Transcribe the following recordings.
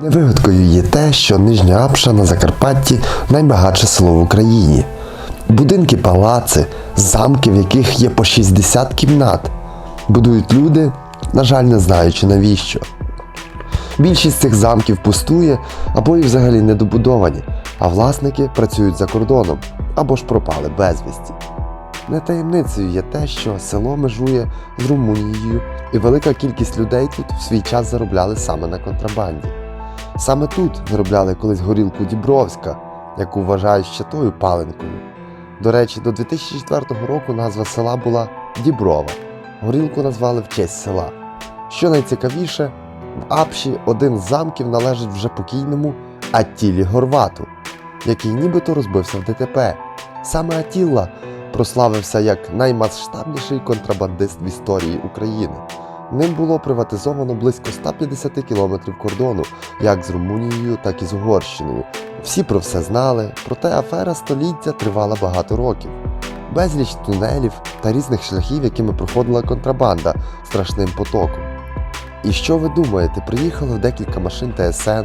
Невигадкою є те, що Нижня Апша на Закарпатті найбагатше село в Україні. Будинки палаци, замки, в яких є по 60 кімнат. Будують люди, на жаль, не знаючи навіщо. Більшість цих замків пустує або і взагалі недобудовані, а власники працюють за кордоном або ж пропали безвісті. Не таємницею є те, що село межує з Румунією, і велика кількість людей тут в свій час заробляли саме на контрабанді. Саме тут виробляли колись горілку Дібровська, яку вважають ще тою паленкою. До речі, до 2004 року назва села була Діброва. Горілку назвали в честь села. Що найцікавіше, в Апші один з замків належить вже покійному Аттілі Горвату, який нібито розбився в ДТП. Саме Аттіла прославився як наймасштабніший контрабандист в історії України. Ним було приватизовано близько 150 кілометрів кордону, як з Румунією, так і з Угорщиною. Всі про все знали, проте афера століття тривала багато років. Безліч тунелів та різних шляхів, якими проходила контрабанда страшним потоком. І що ви думаєте, приїхало декілька машин ТСН,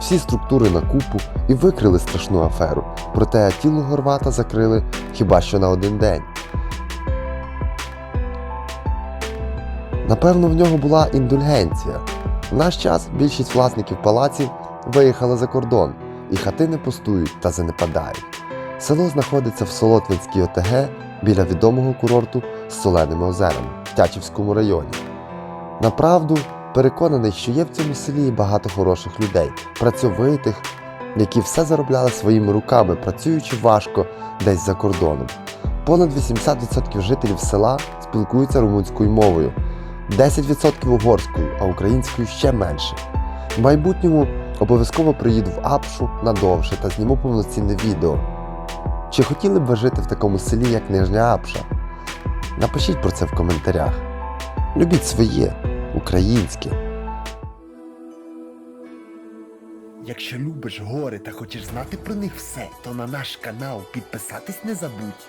всі структури на купу і викрили страшну аферу. Проте тіло Горвата закрили хіба що на один день. Напевно, в нього була індульгенція. В наш час більшість власників палаців виїхали за кордон, і хатини пустують та занепадають. Село знаходиться в Солотвинській ОТГ біля відомого курорту з соленими озерами в Тячівському районі. Направду, переконаний, що є в цьому селі багато хороших людей, працьовитих, які все заробляли своїми руками, працюючи важко десь за кордоном. Понад 80% жителів села спілкуються румунською мовою, 10% угорською, а українською ще менше. В майбутньому обов'язково приїду в Апшу надовше та зніму повноцінне відео. Чи хотіли б ви жити в такому селі, як Нижня Апша? Напишіть про це в коментарях. Любіть своє, українське. Якщо любиш гори та хочеш знати про них все, то на наш канал підписатись не забудь.